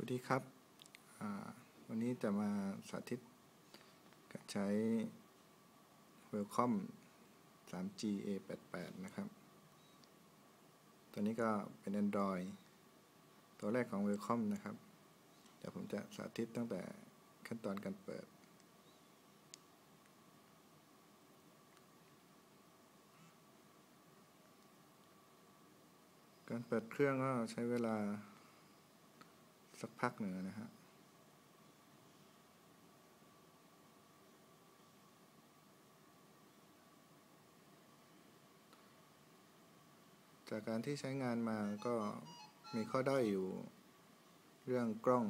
วัสดีครับ วันนี้จะมาสาธิตการใช้ Welcome 3G A88 นะครับ ตัวนี้ก็เป็น Android ตัวแรกของ Welcome นะครับ เดี๋ยวผมจะสาธิตตั้งแต่ขั้นตอนการเปิด การเปิดเครื่องก็ใช้เวลา สักพักหนึ่งนะฮะจากการที่ใช้งานมาก็มีข้อด้อยอยู่เรื่องกล้อง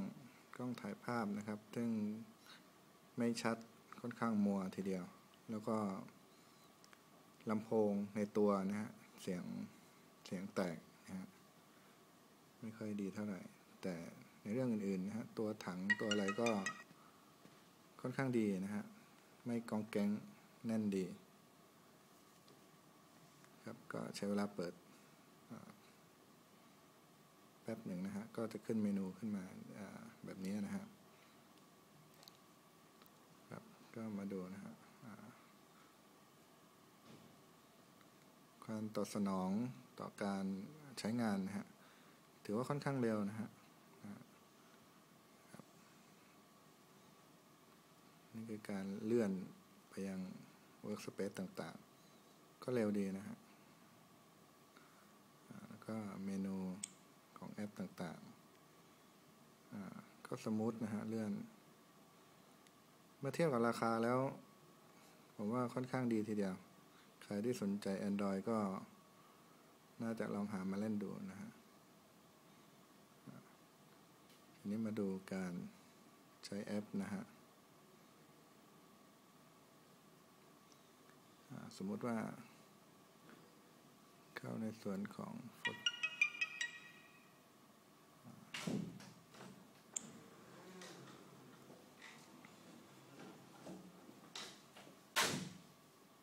กล้องถ่ายภาพนะครับ ซึ่งไม่ชัดค่อนข้างมัวทีเดียว แล้วก็ลำโพงในตัวนะฮะเสียงเสียงแตกนะฮะไม่ค่อยดีเท่าไหร่แต่ เรื่องอื่นๆนะฮะตัวถังตัวอะไรก็ค่อนข้างดีนะฮะไม่กองแกงแน่นดี ครับก็ใช้เวลาเปิดแป๊บหนึ่งนะฮะก็จะขึ้นเมนูขึ้นมาแบบนี้นะฮะครับก็มาดูนะฮะการตอบสนองต่อการใช้งานนะฮะถือว่าค่อนข้างเร็วนะฮะ นี่คือการเลื่อนไปยัง Workspace ต่างๆ ก็เร็วดีนะฮะแล้วก็เมนูของแอปต่างๆ ก็สมูทนะฮะ เลื่อน เมื่อเทียบกับราคาแล้ว ผมว่าค่อนข้างดีทีเดียว ใครที่สนใจ Android ก็น่าจะลองหามาเล่นดูนะฮะทีนี้มาดูการใช้แอปนะฮะ สมมติว่า เข้าในส่วนของ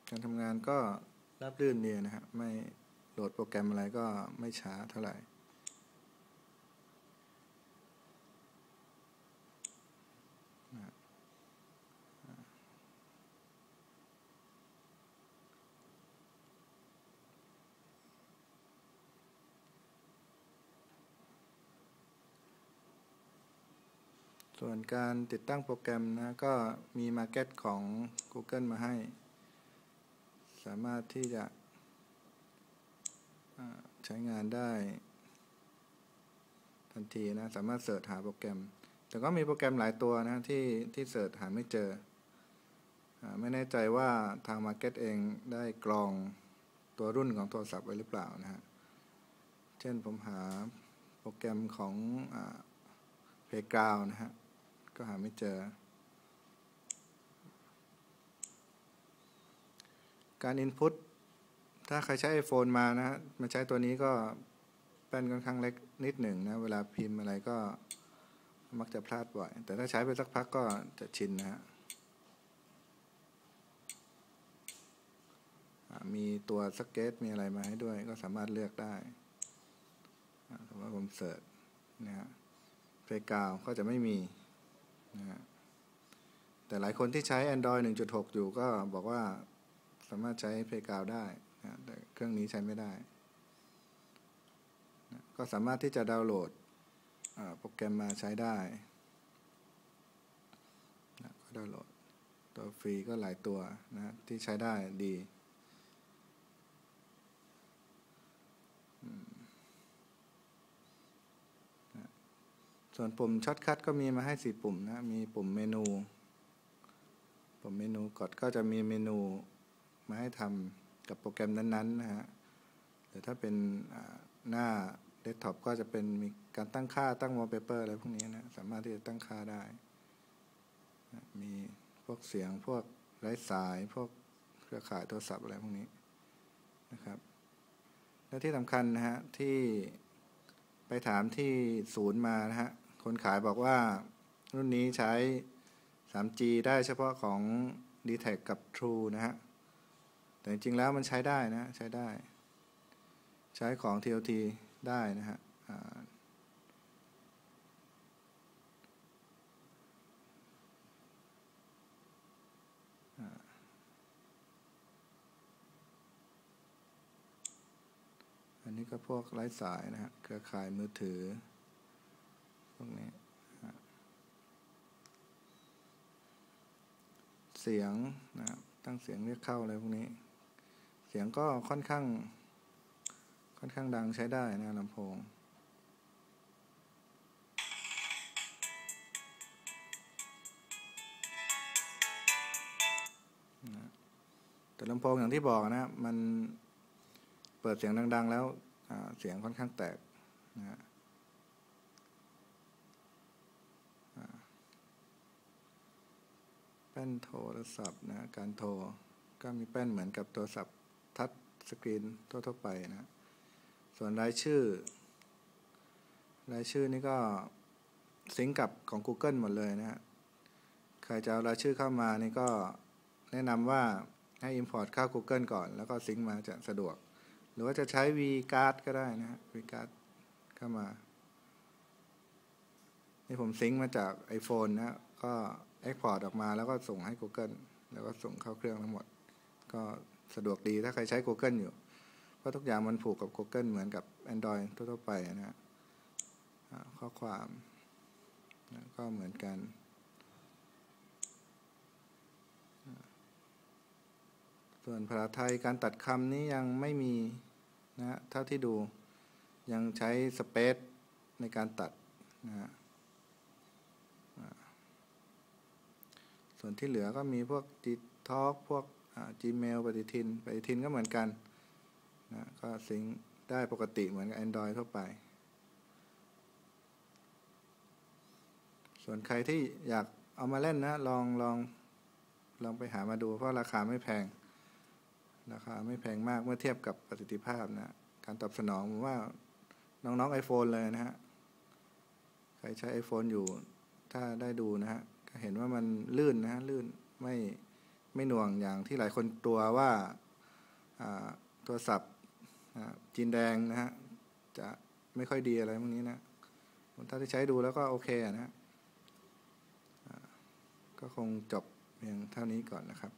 การทำงานก็รับรื่นดีนะครับ ไม่โหลดโปรแกรมอะไรก็ไม่ช้าเท่าไหร่ ส่วนการติดตั้งโปรแกรมนะก็มีมาเก็ตของ Google มาให้ สามารถที่จะใช้งานได้ ทันทีนะ สามารถเสิร์ชหาโปรแกรม แต่ก็มีโปรแกรมหลายตัวนะที่ที่เสิร์ชหาไม่เจอ ไม่แน่ใจว่าทางมาเก็ตเองได้กรองตัวรุ่นของโทรศัพท์ไว้หรือเปล่านะฮะ เช่นผมหาโปรแกรมของเพย์กราวนะฮะ ก็หาไม่เจอ การ Input ถ้าใครใช้ iPhone มานะฮะมาใช้ตัวนี้ก็แป้นค่อนข้างเล็กนิดหนึ่งนะ เวลาพิมพ์อะไรก็มักจะพลาดบ่อย แต่ถ้าใช้ไปสักพักก็จะชินนะฮะมีตัวสเก็ตมีอะไรมาให้ด้วย ก็สามารถเลือกได้สมมติผมเสิร์ชนะฮะเพลกาวก็จะไม่มี นะฮะแต่หลายคนที่ใช้ Android 1.6 อยู่ก็บอกว่าสามารถใช้เพลกาวได้นะแต่เครื่องนี้ใช้ไม่ได้นะก็สามารถที่จะดาวน์โหลดโปรแกรมมาใช้ได้นะก็ดาวน์โหลดตัวฟรีก็หลายตัวนะที่ใช้ได้ดี ส่วนปุ่มช็อตคัทก็มีมาให้สี่ปุ่มนะ มีปุ่มเมนู ปุ่มเมนูกดก็จะมีเมนูมาให้ทำกับโปรแกรมนั้นๆนะฮะหรือถ้าเป็นหน้าเดสก์ท็อปก็จะเป็นมีการตั้งค่าตั้งวอลเปเปอร์อะไรพวกนี้นะ สามารถที่จะตั้งค่าได้ มีพวกเสียงพวกไร้สายพวกเครือข่ายโทรศัพท์อะไรพวกนี้นะครับ และที่สำคัญนะฮะที่ไปถามที่ศูนย์มานะฮะ คนขายบอกว่ารุ่นนี้ใช้ 3G ได้เฉพาะของ d t แทกับ True นะฮะ แต่จริงๆแล้วมันใช้ได้นะ ใช้ได้ ใช้ของ TLT ได้นะฮะอันนี้ก็พวกไร้สายนะฮะ เครือข่ายมือถือ พวกนี้ เสียงนะครับตั้งเสียงเรียกเข้าอะไรพวกนี้ เสียงก็ค่อนข้าง ค่อนข้างดังใช้ได้นะลำโพงแต่ลำโพงอย่างที่บอกนะมันเปิดเสียงดัง ๆ แล้วเสียงค่อนข้างแตกนะแป้ นโทรศัพท์นะการโทรก็มีแป้นเหมือนกับโทรศัพท์ทัชสกรีนทั่วๆไปนะส่วนรายชื่อ รายชื่อนี่ก็ซิงกับของ Google หมดเลยนะฮะใครจะเอารายชื่อเข้ามานี่ก็แนะนำว่าให้ Import เข้า Google ก่อน แล้วก็ซิงมาจะสะดวก หรือว่าจะใช้ vCard ก็ได้นะฮะ vCard เข้ามา นี่ผมซิงมาจาก iPhone นะก็ Export ออกมาแล้วก็ส่งให้ Google แล้วก็ส่งเข้าเครื่องทั้งหมด ก็สะดวกดีถ้าใครใช้ Google อยู่ เพราะทุกอย่างมันผูกกับ Google เหมือนกับ Android ทั่วๆไปนะฮะข้อความก็เหมือนกัน ส่วนภาษาไทยการตัดคำนี้ยังไม่มีนะฮะเท่าที่ดูยังใช้สเปซในการตัดนะฮะ ส่วนที่เหลือก็มีพวก g t a l k พวก Gmail ปฏิทิน ปฏิทินก็เหมือนกันนะก็ซิงได้ปกติเหมือนกับ Android ทั่วไป ส่วนใครที่อยากเอามาเล่นนะลองลองลองไปหามาดูเพราะราคาไม่แพง ราคาไม่แพงมากเมื่อเทียบกับประสิทธิภาพนะการตอบสนองผมว่าน้องๆ iPhone เลยนะฮะ ใครใช้ iPhone อยู่ถ้าได้ดูนะฮะ เห็นว่ามันลื่นนะฮะลื่นไม่ไม่หน่วงอย่างที่หลายคนตัวว่าโทรศัพท์จีนแดงนะฮะจะไม่ค่อยดีอะไรพวกนี้นะถ้าที่ใช้ดูแล้วก็โอเคนะฮะก็คงจบเพียงเท่านี้ก่อนนะครับ